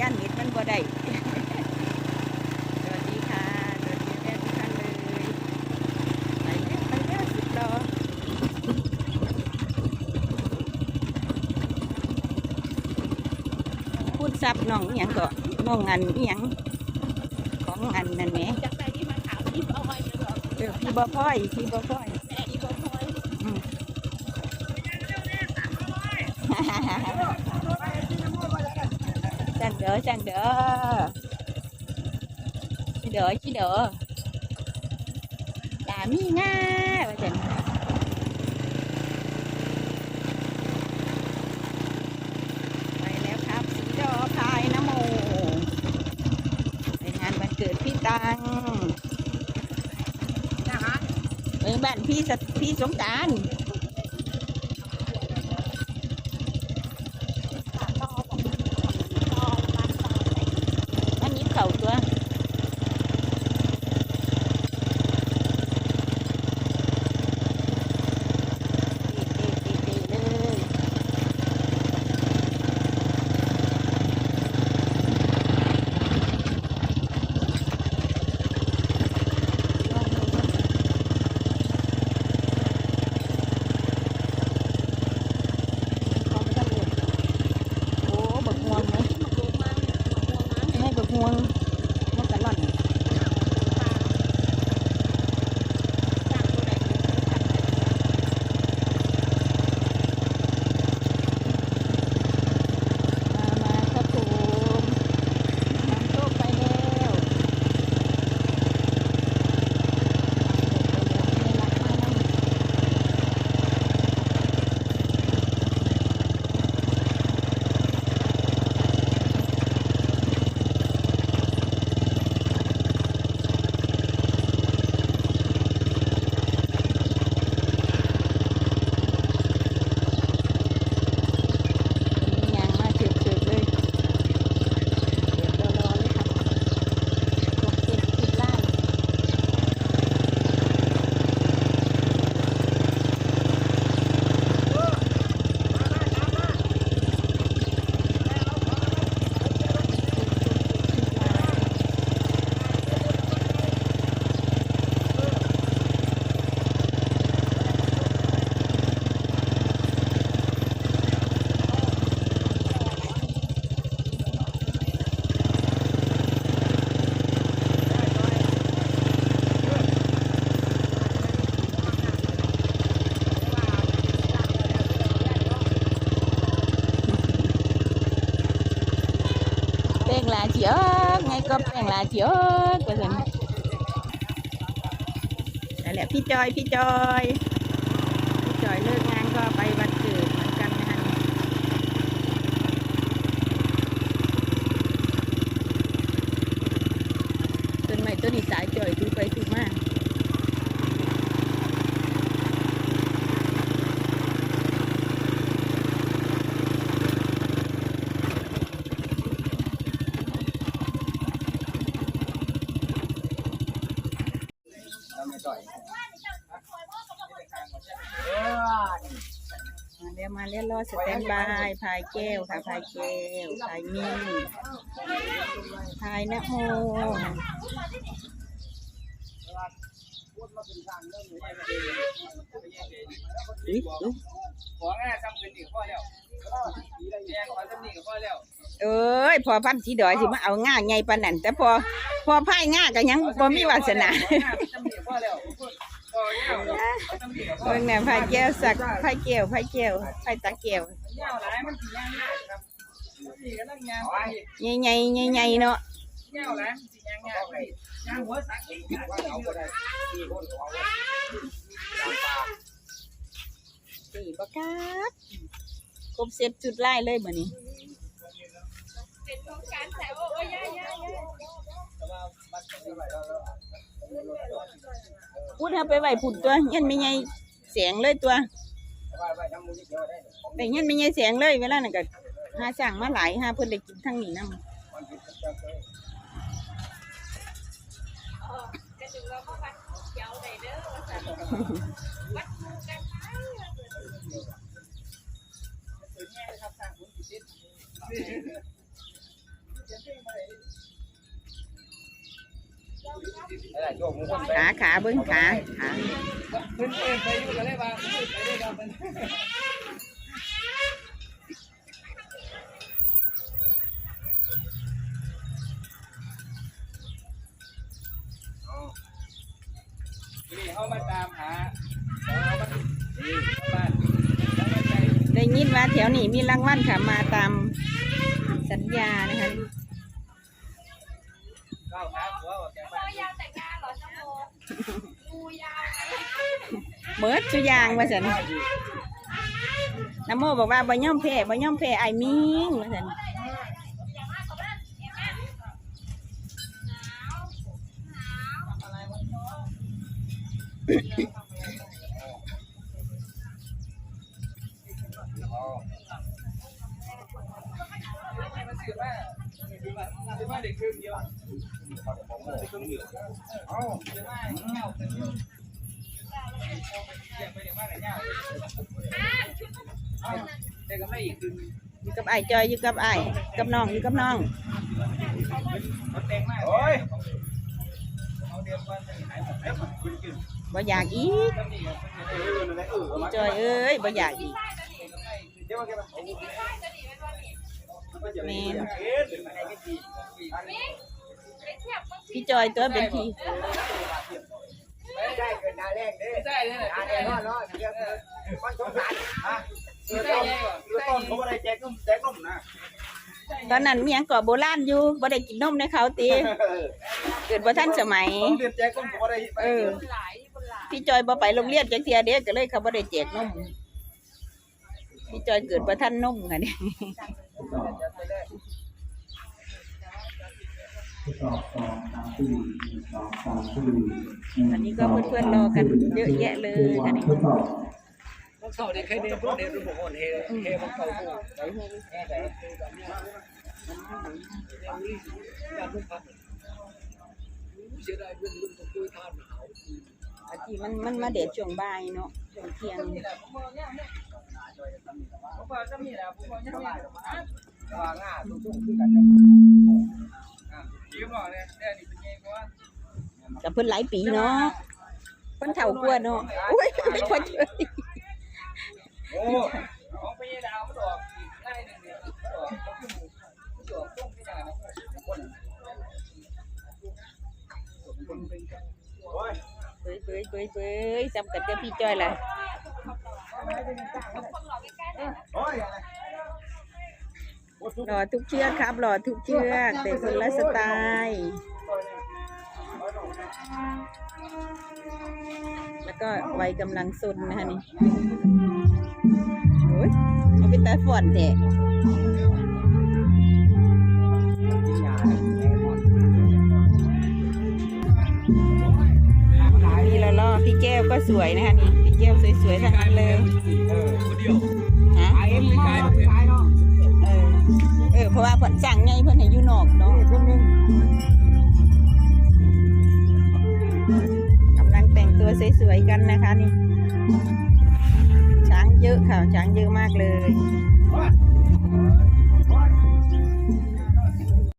ย่านนิดมันบ่ได้สวัสดีค่ะสวัสดีแม่ทุกท่านเลยไปแล้วไปแล้วสุดรอพูดซับน้องอหย่างก็น้องอันอหย่างของอันนั่นแหมจากไหนที่มาถามที่เอาไว้เดี๋ยวบอกเออพี่บ่พ่อยพี่บ่พ่อยแม่อีบอกพอยจัง เด้อจังเด้อชิเด้อชิเด้อด่ามีง่าว่าจังไปแล้วครับสีดอพายน้ำโมไปงานวันเกิดพี่ตังเออบ้านพี่สพี่สงกราร แป้งลาเจียกไงก็แป้งลาเจียกก็เห็นั่นแหละพี่จอยพี่จอยพี่จอยเลิกงานก็ไปวันเกิดเหมือนกันนะฮะต้นไม้ต้นนี้สายจอยคือไปดูมา มาแล้วมาแล้วรอสแตนบายพายแก้วค่ะพายแก้วพายมีพายนะโมอุ๊ยอุ๊ยขอแง่จำเป็นอีกข้อแล้วเอ้ยพอพันสีดอยสิมาเอาง่าไงปานนั่นแต่พอพอพ่ายง่าก็ยังบ่มีวาสนา จำเป็นอีกข้อแล้วพอแล้วจำ เป็นอีกข้อเบิ่งแน่พายแก้วสักพายแก้วพายแก้วพายตาแก้วเงาหลายมันสีย่างง่ายครับนี่ก็ต้องย่างไปใหญ่ๆใหญ่ๆเนาะเงาหลายมันสีย่างง่ายไปย่างหัวสักอีกว่าเอาก็ได้ที่คนเอาไว้ย่างปลาสี่บ่ครบเซตจุดไล่เลยมื้อนี้เป็นของการแซวโอ้ยย่าย่าย่า พูดเธอไปไหวผุดตัวเงี้ยไม่ไงเสียงเลยตัวแต่เงี้ยไม่ไงเสียงเลยเวลานั่นก็หาสั่งมาหลายหาเพื่อนเด้กินทั้งนี้นำเขาขาเบิ้งขาขาเพิ่นเอิ้นได้ครับเพิ่นนี่เขามาตามหาได้ยินว่าแถวนี้มีรางวัลค่ะมาตามสัญญานะคะ เบิดชุยางว่าสันน้ำโมบอกว่าบ่ย่อมแพ้บ่ย่อมแพ้ไอ้มิงว่าสันมั อยู่กับไอ้ายจอยอยู่กับไอ้ายกับน้องอยู่กับน้องเขาแต่งมากโอ้ยเอาเดียวกันหายหมดแล้วคุณกินบ่อยากอีกก็มีเอออะไรเออจอยเอ้ยบ่อยากอีกเดี๋ยวแกมัน พี่จอยตัวเป็นพี่ไม่ได้เกินนาแรกเด้ไม่ได้เลยนาแรกเนาะเนาะเดี๋ยวมันสงสารฮะเรือต้นเรือต้นเขาอะไรแจกนมแจกนมนะตอนนั้นมียังก่อโบราณอยู่บ่ได้กินนมในเขาตีเกิดบ่ทันสมัยเออพี่จอยบ่ไปโรงเรียนจักเทียเด้ก็เลยเขาบ่ได้แจกนมพี่จอยเกิดบ่ทันนมค่ะเนี่ย สอบสองสามสี่สองสามสี่อันนี้ก็เพื่อนๆรอกันเยอะแยะเลยค่ะนี่ทดสอบมันเก่าเด็กเคยเรียนพวกเด็กรุ่นผมเฮเฮมันเก่าพวกไหนพวกแก่ไหนเสียดายเรื่องรุ่นของคุยทานทีมันมันมาเดทช่วงบ่ายเนาะช่วงเที่ยงผมว่าจะมีแล้วผมว่าจะ กันครับยิ้มหน่อยเนี่ยเนี่ยนี่เป็นไงเพราะว่ากับเพิ่นหลายปีเนาะเพิ่นเฒ่ากว่าเนาะอุ้ยไม่พอเจอโอ้ของไปดาวมันออกอีกง่ายหนึ่งเนี่ยออกก็คือมันออกต้งที่ไหนนะคนคนเป็นกันโอ้ยเบ้ยเบ้ยเบ้ยเบ้ยจำกันกับพี่จอยล่ะ รอทุกเชือกครับรอทุกเชือกแต่คนละสไตล์แล้วก็วัยกำลังซนนะคะนี่โอ้ยเอาไปตาฝอนแท้มีแล้วล่อพี่แก้วก็สวยนะคะนี่พี่แก้วสวยๆทั้งนั้นเลยเออคนเดียวฮะ เพราะว่าเพิ่นสั่งไงเพิ่นให้อยู่นอกเนาะกำลังแต่งตัวสวยๆกันนะคะนี่ ช้างเยอะค่ะ ช้างเยอะมากเลย